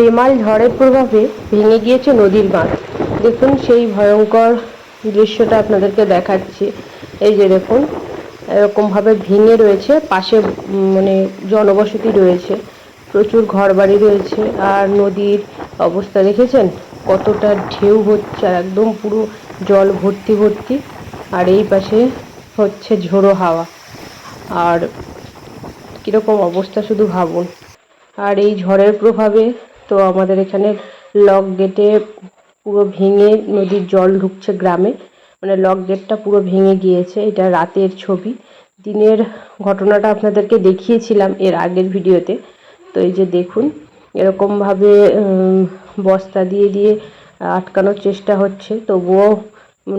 রেমাল ঝড়ের প্রভাবে ভেঙে গিয়েছে নদীর বাঁধ। দেখুন সেই ভয়ঙ্কর দৃশ্যটা আপনাদেরকে দেখাচ্ছি। এই যে দেখুন, এরকমভাবে ভেঙে রয়েছে, পাশে মানে জনবসতি রয়েছে, প্রচুর ঘরবাড়ি রয়েছে, আর নদীর অবস্থা দেখেছেন? কতটা ঢেউ হচ্ছে, আর একদম পুরো জল ভর্তি ভর্তি, আর এই পাশে হচ্ছে ঝোড়ো হাওয়া। আর কীরকম অবস্থা শুধু ভাবুন। আর এই ঝড়ের প্রভাবে তো আমাদের এখানে লক গেটে পুরো ভেঙে নদীর জল ঢুকছে গ্রামে। মানে লক গেটটা পুরো ভেঙে গিয়েছে, এটা রাতের ছবি। দিনের ঘটনাটা আপনাদেরকে দেখিয়েছিলাম এর আগের ভিডিওতে। তো এই যে দেখুন, এরকমভাবে বস্তা দিয়ে দিয়ে আটকানোর চেষ্টা হচ্ছে। তবুও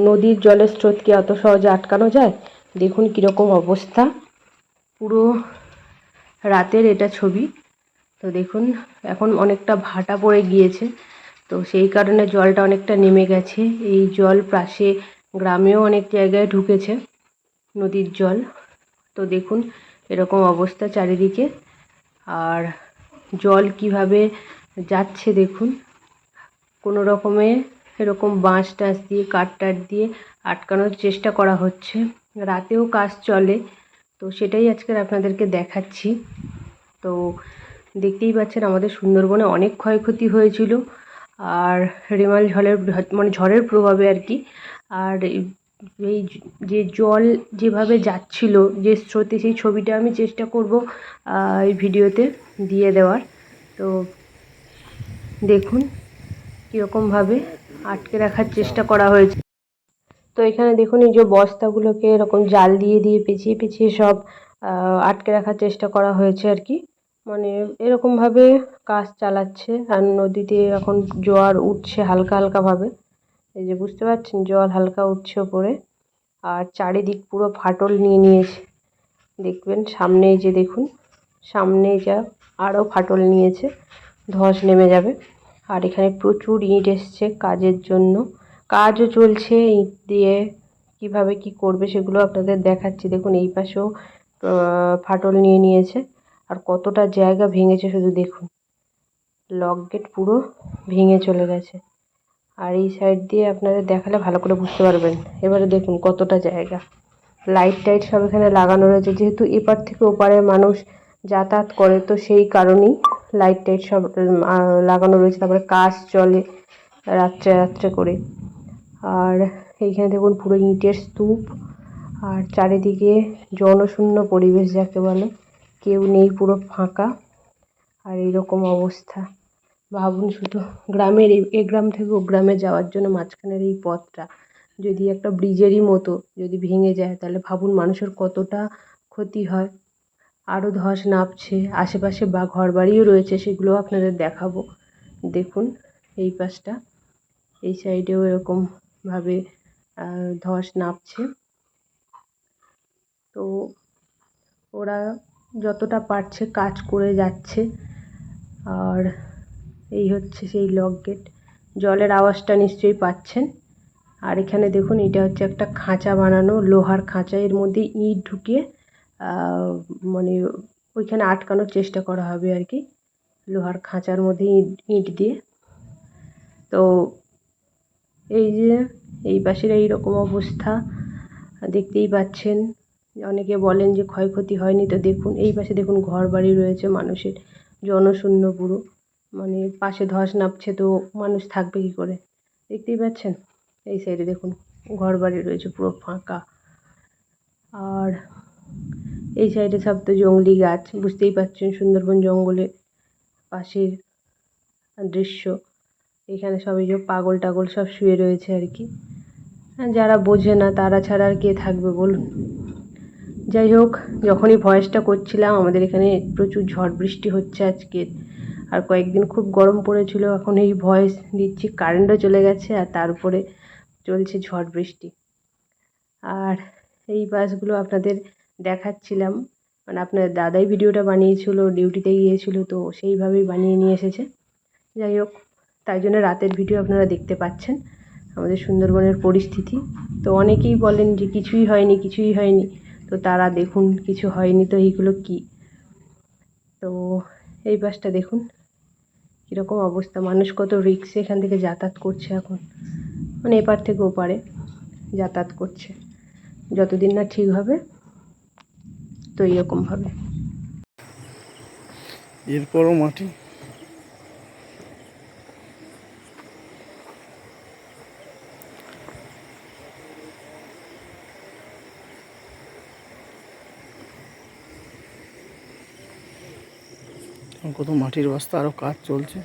নদীর জলের স্রোত কি অত সহজে আটকানো যায়? দেখুন কীরকম অবস্থা। পুরো রাতের এটা ছবি। তো দেখুন, এখন অনেকটা ভাটা পড়ে গিয়েছে। তো সেই কারণে জলটা অনেকটা নেমে গেছে। এই জল পাশে গ্রামেও অনেক জায়গায় ঢুকেছে নদীর জল। তো দেখুন, এরকম অবস্থা চারিদিকে। আর জল কীভাবে যাচ্ছে দেখুন, কোনো রকমে এরকম বাঁশ টাঁশ দিয়ে, কাঠ টাট দিয়ে আটকানোর চেষ্টা করা হচ্ছে। রাতেও কাজ চলে, তো সেটাই আজকের আপনাদেরকে দেখাচ্ছি। তো দেখতেই পাচ্ছেন আমাদের সুন্দরবনে অনেক ক্ষয়ক্ষতি হয়েছিল। আর রেমাল ঝড়ের মানে ঝড়ের প্রভাবে আর কি। আর এই- যে জল যেভাবে যাচ্ছিল, যে স্রোতে, সেই ছবিটা আমি চেষ্টা করব এই ভিডিওতে দিয়ে দেওয়ার। তো দেখুন কীরকমভাবে আটকে রাখার চেষ্টা করা হয়েছে। তো এখানে দেখুন এই যে বস্তাগুলোকে এরকম জাল দিয়ে দিয়ে পেঁচিয়ে পেঁচিয়ে সব আটকে রাখার চেষ্টা করা হয়েছে আর কি। মানে এরকমভাবে কাজ চালাচ্ছে আর নদীতে এখন জোয়ার উঠছে হালকা হালকাভাবে এই যে বুঝতে পারছেন জল হালকা উঠছে ওপরে আর চারিদিক পুরো ফাটল নিয়ে নিয়েছে। দেখবেন সামনে যে দেখুন, সামনে যা আরও ফাটল নিয়েছে, ধস নেমে যাবে। আর এখানে প্রচুর ইট এসছে কাজের জন্য। কাজও চলছে ইট দিয়ে, কীভাবে কি করবে সেগুলো আপনাদের দেখাচ্ছি। দেখুন এই পাশেও ফাটল নিয়ে নিয়েছে। আর কতটা জায়গা ভেঙেছে শুধু দেখুন। লক গেট পুরো ভেঙে চলে গেছে। আর এই সাইড দিয়ে আপনাদের দেখালে ভালো করে বুঝতে পারবেন। এবারে দেখুন কতটা জায়গা। লাইট টাইট সব এখানে লাগানো রয়েছে। যেহেতু এপার থেকে ওপারে মানুষ যাতায়াত করে, তো সেই কারণেই লাইট টাইট সব লাগানো রয়েছে। তারপরে কাজ চলে রাত্রে রাত্রে করে। আর এইখানে দেখুন পুরো ইটের স্তূপ। আর চারিদিকে জনশূন্য পরিবেশ যাকে বলে। কেউ নেই, পুরো ফাঁকা। আর এইরকম অবস্থা। ভাবুন শুধু গ্রামের এ গ্রাম থেকে ও গ্রামে যাওয়ার জন্য মাঝখানের এই পথটা। যদি একটা ব্রিজেরই মতো যদি ভেঙে যায়, তাহলে ভাবুন মানুষের কতটা ক্ষতি হয়। আরও ধস নামছে, আশেপাশে বা ঘরবাড়িও রয়েছে, সেগুলোও আপনাদের দেখাবো। দেখুন এই পাশটা। এই সাইডেও এরকমভাবে ধস নামছে। তো ওরা যতটা পারছে কাজ করে যাচ্ছে। আর এই হচ্ছে সেই লক গেট জলের আওয়াজটা নিশ্চয়ই পাচ্ছেন। আর এখানে দেখুন, এটা হচ্ছে একটা খাঁচা বানানো, লোহার খাঁচা। এর মধ্যে ইট ঢুকিয়ে মানে ওইখানে আটকানোর চেষ্টা করা হবে আর কি। লোহার খাঁচার মধ্যে ইট ইট দিয়ে। তো এই যে, এই পাশের এই রকম অবস্থা, দেখতেই পাচ্ছেন। অনেকে বলেন যে ক্ষয়ক্ষতি হয়নি, তো দেখুন, এই পাশে দেখুন ঘর বাড়ি রয়েছে মানুষের, জনশূন্য পুরো। মানে পাশে ধস নামছে, তো মানুষ থাকবে কী করে? দেখতেই পাচ্ছেন? এই সাইডে দেখুন ঘর বাড়ি রয়েছে পুরো ফাঁকা। আর এই সাইডে সব তো জংলি গাছ, বুঝতেই পারছেন সুন্দরবন জঙ্গলে পাশের দৃশ্য। এখানে সব এই যে পাগল টাগল সব শুয়ে রয়েছে আর কি। যারা বোঝে না, তারা ছাড়া আর কে থাকবে বলুন? যাই হোক, যখনই ভয়েসটা করছিলাম, আমাদের এখানে প্রচুর ঝড় বৃষ্টি হচ্ছে আজকে। আর কয়েকদিন খুব গরম পড়েছিল, এখন এই ভয়েস দিচ্ছি, কারেন্টও চলে গেছে, আর তারপরে চলছে ঝড় বৃষ্টি। আর এই বাসগুলো আপনাদের দেখাচ্ছিলাম। মানে আপনার দাদাই ভিডিওটা বানিয়েছিল, ডিউটিতে গিয়েছিল, তো সেইভাবেই বানিয়ে নিয়ে এসেছে। যাই হোক, তাই জন্য রাতের ভিডিও আপনারা দেখতে পাচ্ছেন, আমাদের সুন্দরবনের পরিস্থিতি। তো অনেকেই বলেন যে কিছুই হয়নি কিছুই হয়নি। তো তারা দেখুন কিছু হয়নি তো এইগুলো কি? তো এই বাসটা দেখুন, কীরকম অবস্থা। মানুষ কত রিক্সে এখান থেকে যাতায়াত করছে এখন। মানে এপার থেকে ওপারে যাতায়াত করছে। যতদিন না ঠিক হবে, তো এরকমভাবে এরপরও মাটি? কত মাটির বস্তা, আরও কাজ চলছে।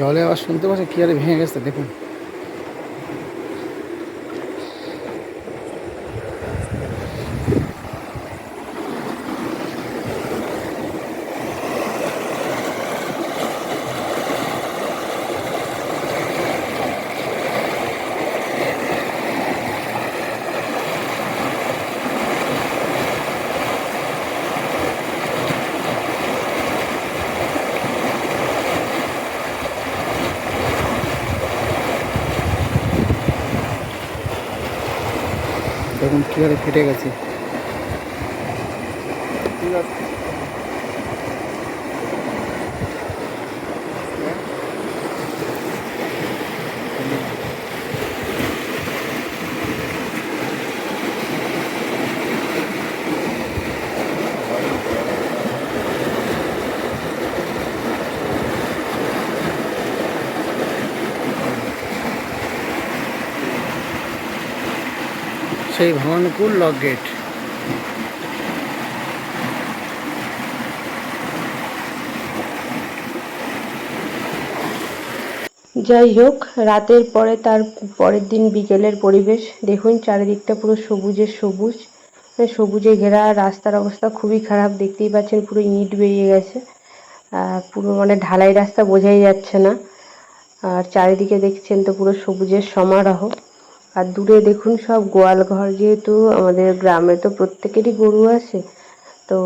জলে আবার শুনতে পাচ্ছে কি আরে ভেঙে গেছে, দেখুন। দেখুন কি আরে ফেটে গেছে? সেই ভবানীপুর লক গেট। যাই হোক, রাতের পরে তার পরের দিন বিকেলের পরিবেশ। দেখুন, চারিদিকটা পুরো সবুজের সবুজ। মানে সবুজে ঘেরা, রাস্তার অবস্থা খুবই খারাপ। দেখতেই পাচ্ছেন, পুরো ইট বেরিয়ে গেছে। পুরো মানে ঢালাই রাস্তা বোঝাই যাচ্ছে না। আর চারিদিকে দেখছেন তো পুরো সবুজের সমারোহ। আর দূরে দেখুন সব গোয়াল ঘর যেহেতু আমাদের গ্রামে তো প্রত্যেকেরই গরু আছে, তো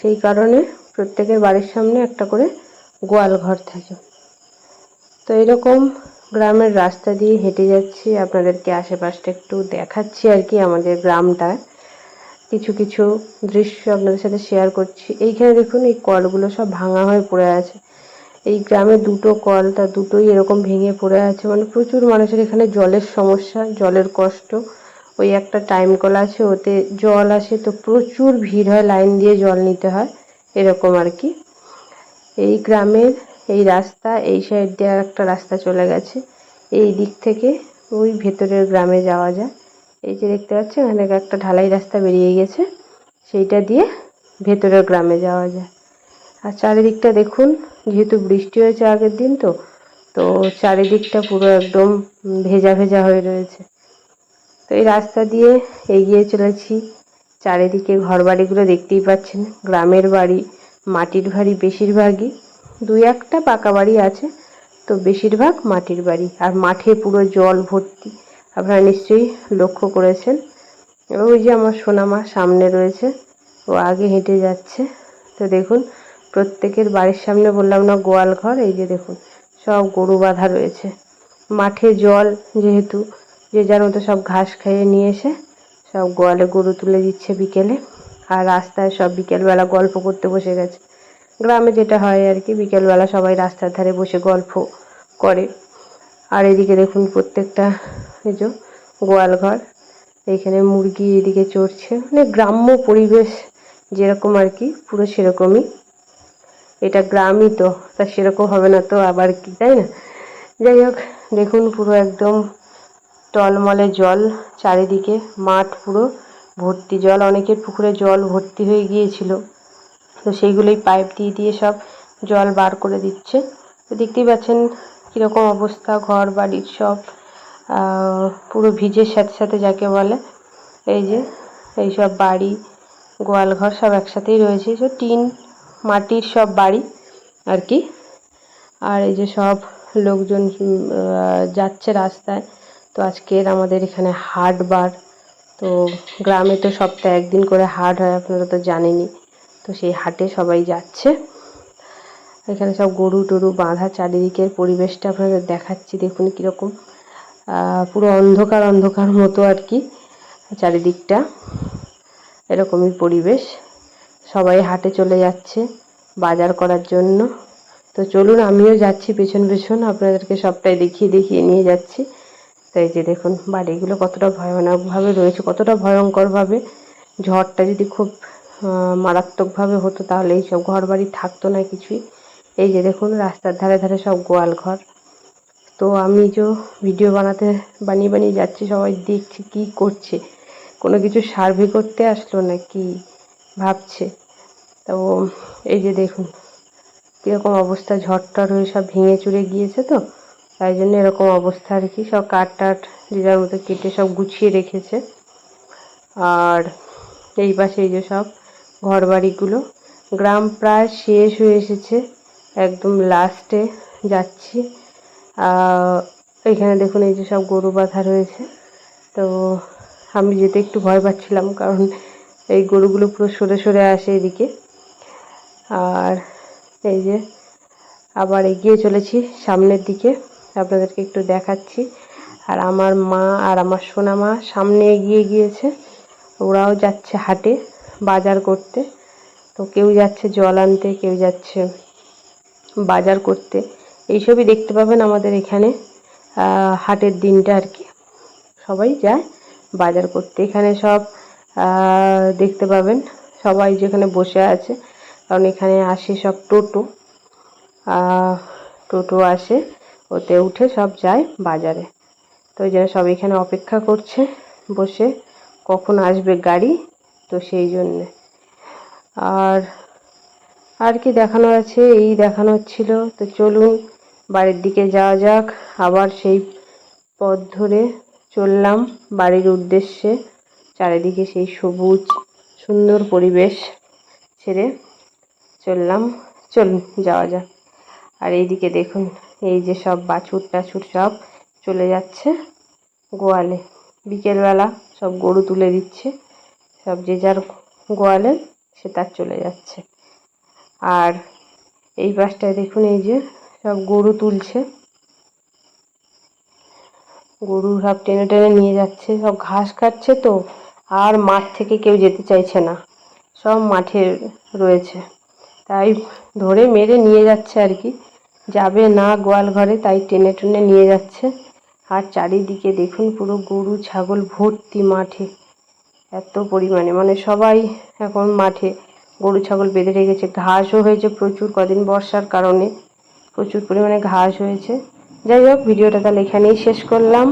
সেই কারণে প্রত্যেকের বাড়ির সামনে একটা করে গোয়াল ঘর থাকে। তো এরকম গ্রামের রাস্তা দিয়ে হেঁটে যাচ্ছি, আপনাদেরকে আশেপাশটা একটু দেখাচ্ছি আর কি আমাদের গ্রামটা কিছু কিছু দৃশ্য আপনাদের সাথে শেয়ার করছি। এইখানে দেখুন এই কলগুলো সব ভাঙা হয়ে পড়ে আছে। এই গ্রামে দুটো কল, তা দুটোই এরকম ভেঙে পড়ে আছে। মানে প্রচুর মানুষের এখানে জলের সমস্যা, জলের কষ্ট। ওই একটা টাইম কল আছে, ওতে জল আসে, তো প্রচুর ভিড় হয় লাইন দিয়ে জল নিতে হয়, এরকম আর কি। এই গ্রামের এই রাস্তা, এই সাইড দিয়ে একটা রাস্তা চলে গেছে। এই দিক থেকে ওই ভেতরের গ্রামে যাওয়া যায়। এই যে দেখতে পাচ্ছেন, এখানে একটা ঢালাই রাস্তা বেরিয়ে গেছে। সেইটা দিয়ে ভেতরের গ্রামে যাওয়া যায়। আর চারিদিকটা দেখুন, যেহেতু বৃষ্টি হয়েছে আগের দিন তো তো চারিদিকটা পুরো একদম ভেজা ভেজা হয়ে রয়েছে। তো এই রাস্তা দিয়ে এগিয়ে চলেছি। চারিদিকে ঘরবাড়িগুলো দেখতেই পাচ্ছেন, গ্রামের বাড়ি, মাটির বাড়ি বেশিরভাগই। দুই একটা পাকা বাড়ি আছে, তো বেশিরভাগ মাটির বাড়ি, আর মাঠে পুরো জল ভর্তি। আপনারা নিশ্চয়ই লক্ষ্য করেছেন। এবং ওই যে আমার সোনামা সামনে রয়েছে, ও আগে হেঁটে যাচ্ছে। তো দেখুন প্রত্যেকের বাড়ির সামনে বললাম, না, গোয়াল ঘর, এই যে দেখুন, সব গরু বাঁধা রয়েছে। মাঠে জল যেহেতু, যে যার মতো সব ঘাস খাইয়ে নিয়ে এসে সব গোয়ালে গরু তুলে দিচ্ছে বিকেলে। আর রাস্তায় সব বিকেলবেলা গল্প করতে বসে গেছে। গ্রামে যেটা হয় আর কি, বিকেলবেলা সবাই রাস্তার ধারে বসে গল্প করে। আর এদিকে দেখুন প্রত্যেকটা, এই যে গোয়াল ঘর এইখানে মুরগি এদিকে চড়ছে। মানে গ্রাম্য পরিবেশ যেরকম আর কি, পুরো সেরকমই। এটা গ্রামই তো, তা সেরকম হবে না তো আবার কি, তাই না? যাই হোক, দেখুন পুরো একদম টলমলে জল, চারিদিকে মাঠ পুরো, ভর্তি জল, অনেকের পুকুরে জল ভর্তি হয়ে গিয়েছিল। তো সেইগুলোই পাইপ দিয়ে দিয়ে সব জল বার করে দিচ্ছে। তো দেখতেই পাচ্ছেন কীরকম অবস্থা, ঘর বাড়ির সব পুরো ভিজের সাথে সাথে যাকে বলে, এই যে, এই সব বাড়ি গোয়াল ঘর সব একসাথেই রয়েছে। সব টিন মাটির সব বাড়ি আর কি। আর এই যে সব লোকজন যাচ্ছে রাস্তায়। তো আজকের আমাদের এখানে হাট বার। তো গ্রামে তো সপ্তাহে একদিন করে হাট হয়, আপনারা তো জানেনই। তো সেই হাটে সবাই যাচ্ছে। এখানে সব গরু টরু বাঁধা, চারিদিকের পরিবেশটা আপনাদের দেখাচ্ছি, দেখুন কীরকম। পুরো অন্ধকার অন্ধকার মতো আর কি চারিদিকটা। এরকমই পরিবেশ। সবাই হাটে চলে যাচ্ছে বাজার করার জন্য। তো চলুন, আমিও যাচ্ছি পেছন পেছন, আপনাদেরকে সবটাই দেখিয়ে দেখিয়ে নিয়ে যাচ্ছি। তো এই যে দেখুন, বাড়িগুলো কতটা ভয়ানকভাবে রয়েছে, কতটা ভয়ঙ্করভাবে। ঝড়টা যদি খুব মারাত্মকভাবে হতো তাহলে এইসব ঘর বাড়ি থাকতো না কিছুই। এই যে দেখুন, রাস্তার ধারে ধারে সব গোয়াল ঘর। তো আমি যে ভিডিও বানাতে, বানিয়ে বানিয়ে যাচ্ছি, সবাই দেখছে কি করছে। কোনো কিছু সার্ভে করতে আসলো না কি ভাবছে? তো এই যে দেখুন, কীরকম অবস্থা ঝড়টা হয়ে সব ভেঙে চুরে গিয়েছে তো, তাই জন্য এরকম অবস্থা আর কি, সব কাঠ টাট যে যার মতো কেটে সব গুছিয়ে রেখেছে। আর এই পাশে এই যে সব ঘর বাড়িগুলো গ্রাম প্রায় শেষ হয়ে এসেছে, একদম লাস্টে যাচ্ছি। এখানে দেখুন এই যে সব গরু বাঁধা রয়েছে, তো আমি যেতে একটু ভয় পাচ্ছিলাম, কারণ এই গরুগুলো পুরো সরে সরে আসে এদিকে। আর এই যে আবার এগিয়ে চলেছি সামনের দিকে। আপনাদেরকে একটু দেখাচ্ছি। আর আমার মা আর আমার সোনা মা সামনে এগিয়ে গিয়েছে। ওরাও যাচ্ছে হাটে বাজার করতে। তো কেউ যাচ্ছে জল আনতে, কেউ যাচ্ছে বাজার করতে। এইসবই দেখতে পাবেন আমাদের এখানে হাটের দিনটা আর কি। সবাই যায় বাজার করতে। এখানে সব দেখতে পাবেন সবাই যেখানে বসে আছে। কারণ এখানে আসে সব টোটো। টোটো আসে, ওতে উঠে সব যায় বাজারে। তো জন্য সব এখানে অপেক্ষা করছে বসে, কখন আসবে গাড়ি, তো সেই জন্যে। আর আর কি দেখানো আছে? এই দেখানো ছিল, তো চলুন বাড়ির দিকে যাওয়া যাক। আবার সেই পথ ধরে চললাম বাড়ির উদ্দেশ্যে, চারিদিকে সেই সবুজ, সুন্দর পরিবেশ ছেড়ে চললাম। চলুন যাওয়া যাক। আর এইদিকে দেখুন, এই যে সব বাছুর টাছুর সব চলে যাচ্ছে গোয়ালে। বিকেলবেলা সব গরু তুলে দিচ্ছে। সব যে যার গোয়ালে, সে তার চলে যাচ্ছে। আর এই পাশটায় দেখুন, এই যে সব গরু তুলছে। গরু সব টেনে টেনে নিয়ে যাচ্ছে। সব ঘাস খাচ্ছে তো, আর মাঠ থেকে কেউ যেতে চাইছে না। সব মাঠে রয়েছে। তাই ধরে মেরে নিয়ে যাচ্ছে আর কি। যাবে না গোয়াল ঘরে, তাই টেনে টেনে নিয়ে যাচ্ছে। আর চারিদিকে দেখুন পুরো গরু, ছাগল ভর্তি মাঠে। এত পরিমাণে মানে সবাই এখন মাঠে গরু, ছাগল বেঁধে রেখেছে। ঘাসও হয়েছে প্রচুর, কদিন বর্ষার কারণে প্রচুর পরিমাণে ঘাস হয়েছে। যাই হোক, ভিডিওটা তাহলে এখানেই শেষ করলাম।